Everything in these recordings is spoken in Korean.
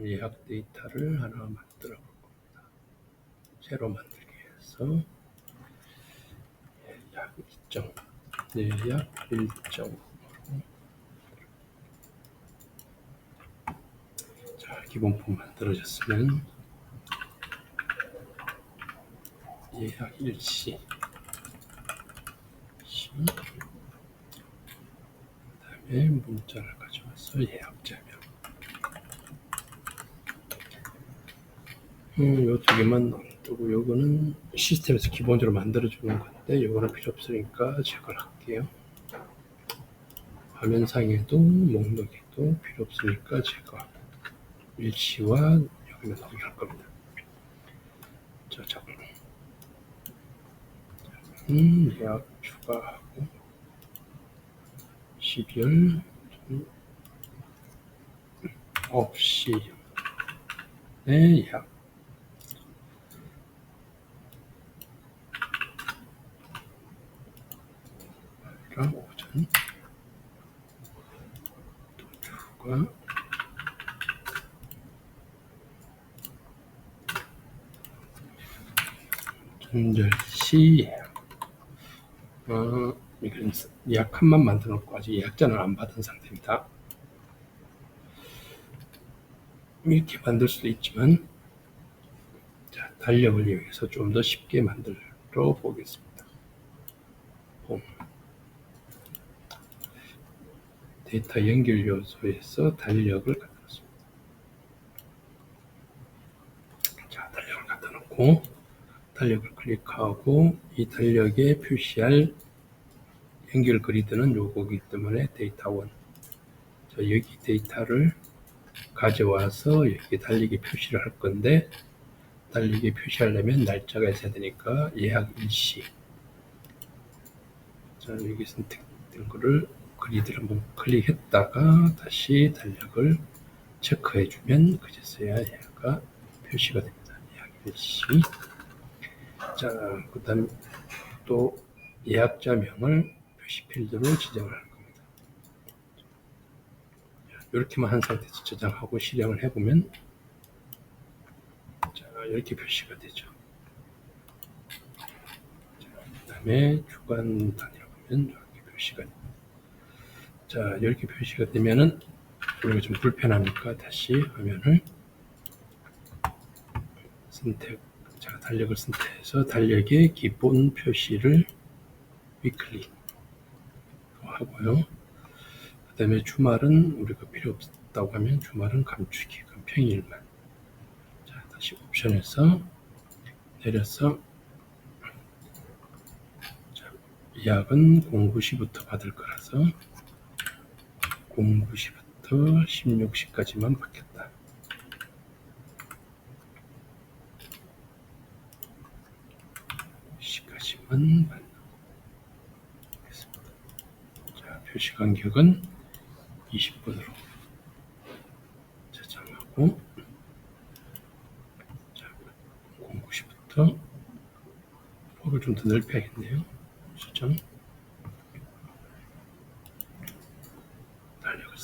예약 데이터를 하나 만들어 볼 겁니다. 새로 만들기 위해서 예약 일정, 예약 일정. 자, 기본 폼 만들어졌으면 예약 일시. 시. 그 다음에 문자를 가져와서 예약자명. 음, 요두 개만 놔두고 요거는 시스템에서 기본적으로 만들어 주는 건데 요거는 필요 없으니까 제거를 할게요. 화면상에도 목록에도 필요 없으니까 제거. 일시와 여기는 넘겨할 겁니다. 자, 자. 음, 예약 추가하고 12월 9시 네, 예약 랑 오전 또 추가 전절시 어, 이건 예약 한만 만들어 놓고 아직 예약자는 안 받은 상태입니다. 이렇게 만들 수도 있지만 자, 달력을 이용해서 좀 더 쉽게 만들어 보겠습니다. 데이터 연결 요소에서 달력을 갖다 놓습니다. 자, 달력을 갖다 놓고 달력을 클릭하고 이 달력에 표시할 연결 그리드는 요거기 때문에 데이터 원. 자, 여기 데이터를 가져와서 여기 달리기 표시를 할 건데 달리기 표시하려면 날짜가 있어야 되니까 예약 일시. 자, 여기 선택된 거를 그리드를 한번 클릭했다가 다시 달력을 체크해 주면 그제서야 얘가 표시가 됩니다. 예약 일시. 자, 그 다음 또 예약자명을 표시 필드로 지정을 할 겁니다. 이렇게만 한 상태에서 저장하고 실행을 해보면 자, 이렇게 표시가 되죠. 그 다음에 주간 단위로 보면 이렇게 표시가 됩니다. 자, 이렇게 표시가 되면은 우리가 좀 불편하니까 다시 화면을 선택 자, 달력을 선택해서 달력의 기본 표시를 위클릭 하고요. 그 다음에 주말은 우리가 필요 없다고 하면 주말은 감추기, 그럼 평일만. 자, 다시 옵션에서 내려서 자, 예약은 09시부터 받을 거라서 09시부터 16시까지만 받겠다. 시까지만 받겠습니다. 자, 표시 간격은 20분으로 저장하고 자, 09시부터 폭을 좀 더 넓혀야겠네요. 수정 달력을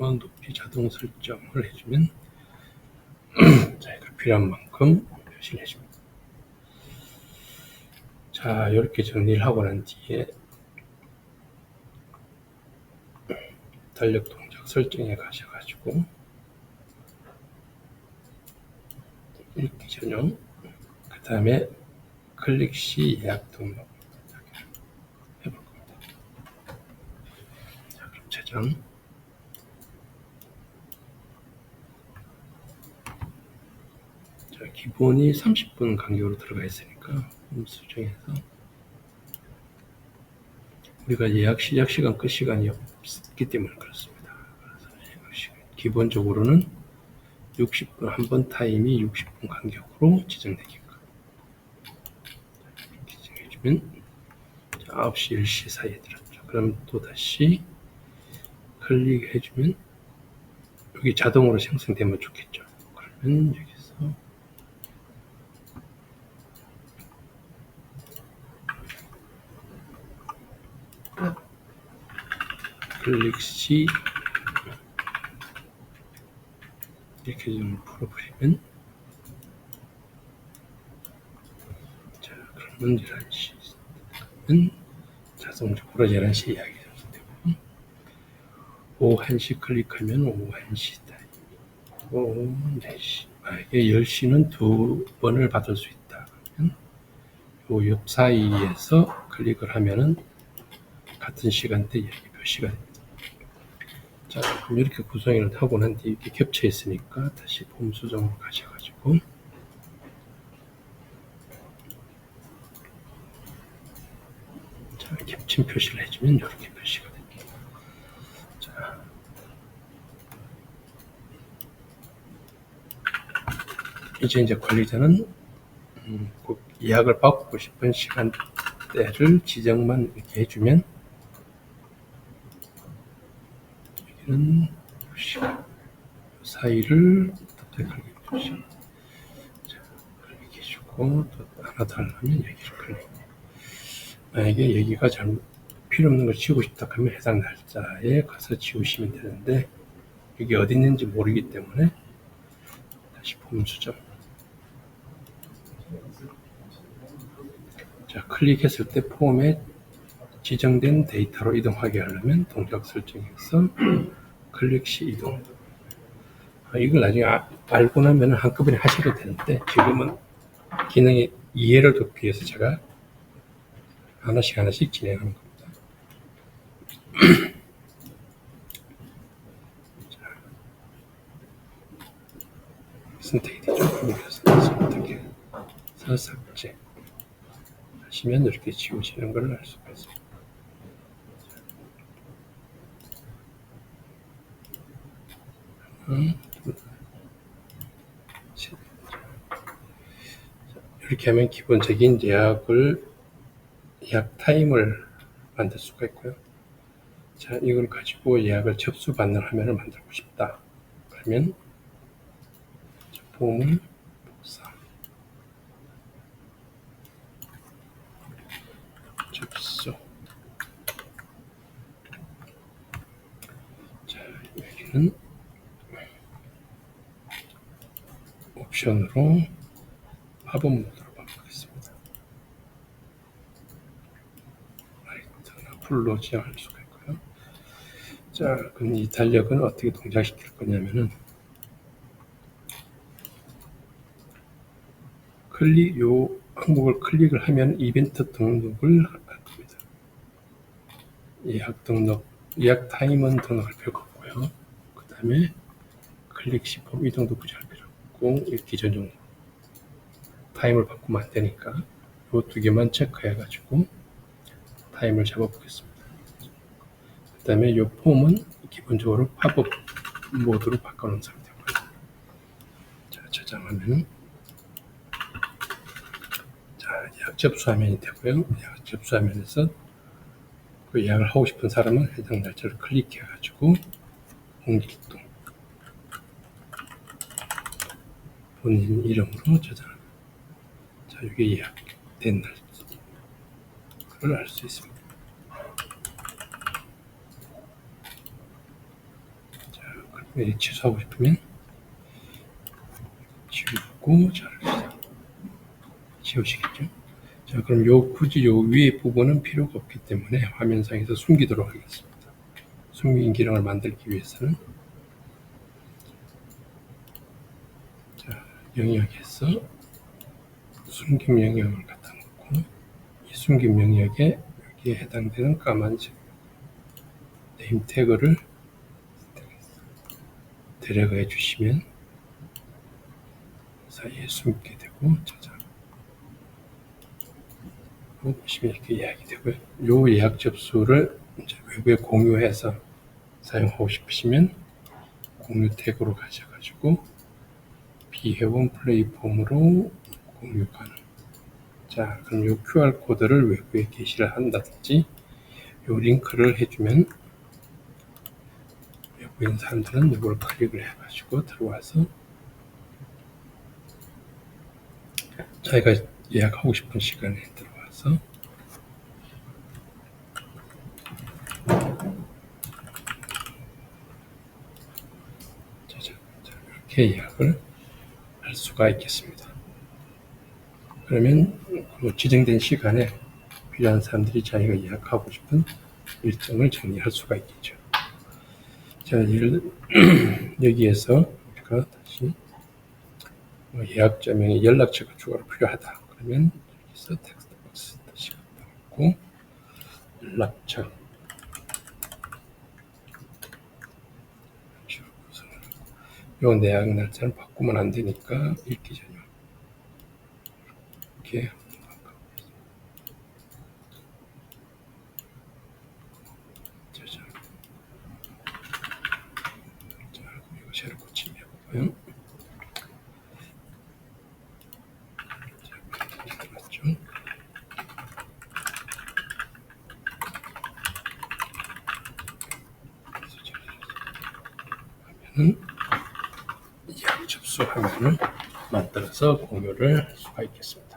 선택하고 높이 자동 설정을 해주면 자기가 필요한 만큼 표시를 해줍니다. 자, 이렇게 정리를 하고 난 뒤에 달력 동작 설정에 가셔가지고 읽기 전용 그 다음에 클릭 시 예약 등록 해볼 겁니다. 자, 그럼 저장 기본이 30분 간격으로 들어가 있으니까 수정해서 우리가 예약 시작 시간 끝 시간이 없기 때문에 그렇습니다. 기본적으로는 60분 한 번 타임이 60분 간격으로 지정되게끔 이렇게 지정해주면 9시 10시 사이에 들었죠. 그럼 또 다시 클릭해주면 여기 자동으로 생성되면 좋겠죠. 그러면 여기서 클릭 시 이렇게 좀 풀어버리면 자 그러면 11시 자동적으로 11시 이야기 되고 오후 1시 클릭하면 오후 1시 타임 오후 4시 만약에 10시는 두 번을 받을 수 있다 그러면 요 옆 사이에서 클릭을 하면은 같은 시간대 이야기 표시가 됩니다. 자, 그럼 이렇게 구성을 하고 난 뒤에 이렇게 겹쳐 있으니까 다시 폼 수정으로 가셔가지고 자, 겹친 표시를 해주면 이렇게 표시가 됩니다. 자, 이제 이제 관리자는 음, 꼭 예약을 받고 싶은 시간대를 지정만 이렇게 해주면 여기는 시간 사이를 선택하게 표시 자, 이렇게 해주고 또 하려면 여기를 클릭 만약에 여기가 잘못 필요 없는 걸 지우고 싶다 하면 해당 날짜에 가서 지우시면 되는데 여기 어디 있는지 모르기 때문에 다시 폼 수정 자, 클릭했을 때 폼에 지정된 데이터로 이동하게 하려면 동작 설정에서 클릭 시 이동. 아, 이걸 나중에 아- 알고 나면 한꺼번에 하셔도 되는데 지금은 기능의 이해를 돕기 위해서 제가 하나씩 하나씩 진행하는 겁니다. 자, 선택이 되죠. 여기서 선택해 서 삭제. 하시면 이렇게 지우시는 걸 알 수가 있습니다. 이렇게 하면 기본적인 예약을 예약 타임을 만들 수가 있고요. 자, 이걸 가지고 예약을 접수받는 화면을 만들고 싶다. 그러면 자, 폼을 복사 접수. 자, 여기는 옵션으로 팝업 모드로 바꾸겠습니다. 라이트나 풀로 지정할 수가 있고요. 자, 그럼 이 달력은 어떻게 동작시킬 거냐면은 클릭 요 항목을 클릭을 하면 이벤트 등록을 할 겁니다. 예약 등록, 예약 타임은 등록할 필요가 없고요. 그 다음에 클릭 시범 이동도 굳이 할 없고 이 기존용 타임을 바꾸면 안 되니까 요두 개만 체크해 가지고 타임을 잡아 보겠습니다. 그 다음에 요 폼은 기본적으로 팝업 모드로 바꿔 놓은 상태고요. 자, 저장하면 자, 예약 접수 화면이 되고요. 예약 접수 화면에서 그 예약을 하고 싶은 사람은 해당 날짜를 클릭해 가지고 옮길동 본인 이름으로 저장합니다. 자, 이게 예약된 날짜. 그걸 알 수 있습니다. 자, 그럼 취소하고 싶으면 지우고 자르시죠. 지우시겠죠? 자, 그럼 요 굳이 요 위에 부분은 필요가 없기 때문에 화면상에서 숨기도록 하겠습니다. 숨긴 기능을 만들기 위해서는 자, 영역에서 숨김 영역을 갖다 놓고 이 숨김 영역에 여기에 해당되는 까만색 네임 태그를 데려가 주시면 사이에 숨게 되고 저장 보시면 이렇게 예약이 되고요. 요 예약 접수를 이제 외부에 공유해서 사용하고 싶으시면 공유 태그로 가셔가지고 비회원 플레이폼으로 공유 가능. 자, 그럼 요 QR 코드를 외부에 게시를 한다든지 요 링크를 해주면 있는 사람들은 이걸 클릭을 해가지고 들어와서 자기가 예약하고 싶은 시간에 들어와서 자, 자, 자, 이렇게 예약을 할 수가 있겠습니다. 그러면 그 지정된 시간에 필요한 사람들이 자기가 예약하고 싶은 일정을 정리할 수가 있겠죠. 자, 예를, 여기에서 우리가 다시 뭐 예약자 명의 연락처가 추가로 필요하다. 그러면 여기서 텍스트 박스 다시 갖다 놓고 연락처 요 내약 날짜를 바꾸면 안 되니까 읽기 전용 이렇게 새로 접 수 화면을 만들어서 공유를 할 수가 있겠습니다.